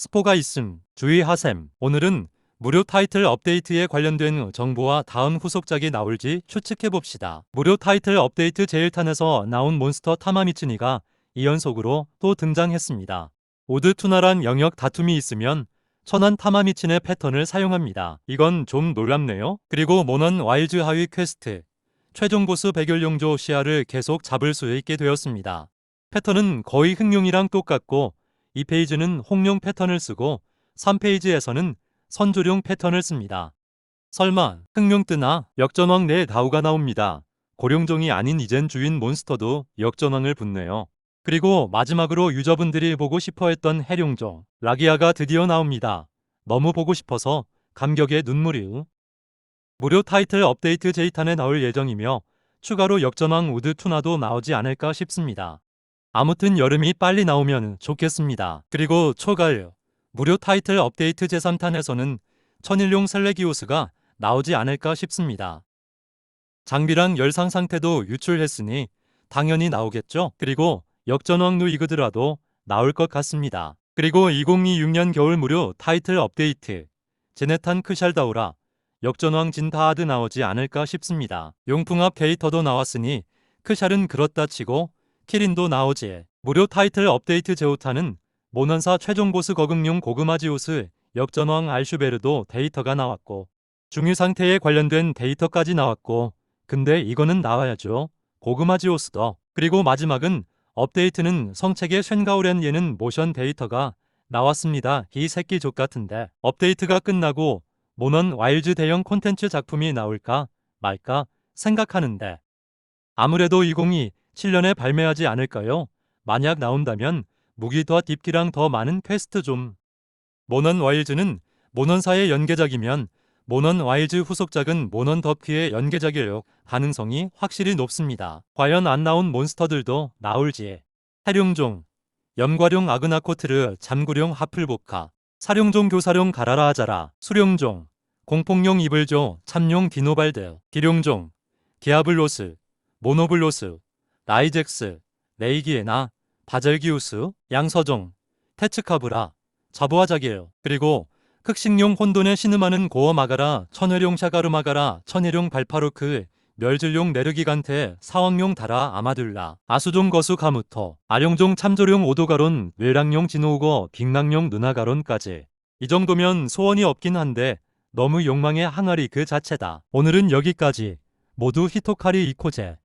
스포가 있음 주의하셈. 오늘은 무료 타이틀 업데이트에 관련된 정보와 다음 후속작이 나올지 추측해 봅시다. 무료 타이틀 업데이트 제1탄에서 나온 몬스터 타마미츠니가 2연속으로 또 등장했습니다. 오드 투나란 영역 다툼이 있으면 천안 타마미친의 패턴을 사용합니다. 이건 좀 놀랍네요. 그리고 모넌 와일즈 하위 퀘스트 최종 보스 백열용조 시야를 계속 잡을 수 있게 되었습니다. 패턴은 거의 흑룡이랑 똑같고 이 페이지는 홍룡 패턴을 쓰고 3페이지에서는 선조룡 패턴을 씁니다. 설마 흑룡 뜨나 역전왕 내 다우가 나옵니다. 고룡종이 아닌 이젠 주인 몬스터도 역전왕을 붙네요. 그리고 마지막으로 유저분들이 보고 싶어 했던 해룡종 라기아가 드디어 나옵니다. 너무 보고 싶어서 감격의 눈물이 무료 타이틀 업데이트 제이탄에 나올 예정이며 추가로 역전왕 우드 투나도 나오지 않을까 싶습니다. 아무튼 여름이 빨리 나오면 좋겠습니다. 그리고 초가을 무료 타이틀 업데이트 제3탄에서는 천일용 셀레기오스가 나오지 않을까 싶습니다. 장비랑 열상 상태도 유출했으니 당연히 나오겠죠. 그리고 역전왕 누이그드라도 나올 것 같습니다. 그리고 2026년 겨울 무료 타이틀 업데이트 제네탄 크샬다우라 역전왕 진다하드 나오지 않을까 싶습니다. 용풍합 데이터도 나왔으니 크샬은 그렇다 치고 키린도 나오지. 무료 타이틀 업데이트 제오타는 모넌사 최종 보스 거극용 고그마지우스 역전왕 알슈베르도 데이터가 나왔고 중유 상태에 관련된 데이터까지 나왔고 근데 이거는 나와야죠. 고그마지오스도 그리고 마지막은 업데이트는 성책의 쉔가우렌 예는 모션 데이터가 나왔습니다. 이 새끼 족 같은데 업데이트가 끝나고 모넌 와일즈 대형 콘텐츠 작품이 나올까 말까 생각하는데 아무래도 2022 7년에 발매하지 않을까요? 만약 나온다면 무기 더 딥기랑 더 많은 퀘스트 좀. 모넌 와일즈는 모넌사의 연계작이면 모넌 와일즈 후속작은 모넌 덕키의 연계작일 가능성이 확실히 높습니다. 과연 안 나온 몬스터들도 나올지. 해룡종, 염과룡 아그나코트르 잠구룡 하플보카, 사룡종 교사룡 가라라 하자라, 수룡종, 공폭룡 이블조 참룡 디노발드, 기룡종, 게아블로스, 모노블로스, 라이젝스, 레이기에나, 바젤기우스, 양서종, 테츠카브라, 자부아자길, 그리고 흑식용 혼돈의 신음하는 고어 마가라, 천회룡 샤가르 마가라, 천혜룡 발파루크, 멸질용 네르기간테, 사왕용 다라 아마둘라, 아수종 거수 가무토, 아룡종 참조룡 오도가론, 외랑용 진호우거, 빅랑용 누나가론까지. 이 정도면 소원이 없긴 한데 너무 욕망의 항아리 그 자체다. 오늘은 여기까지. 모두 히토카리 이코제.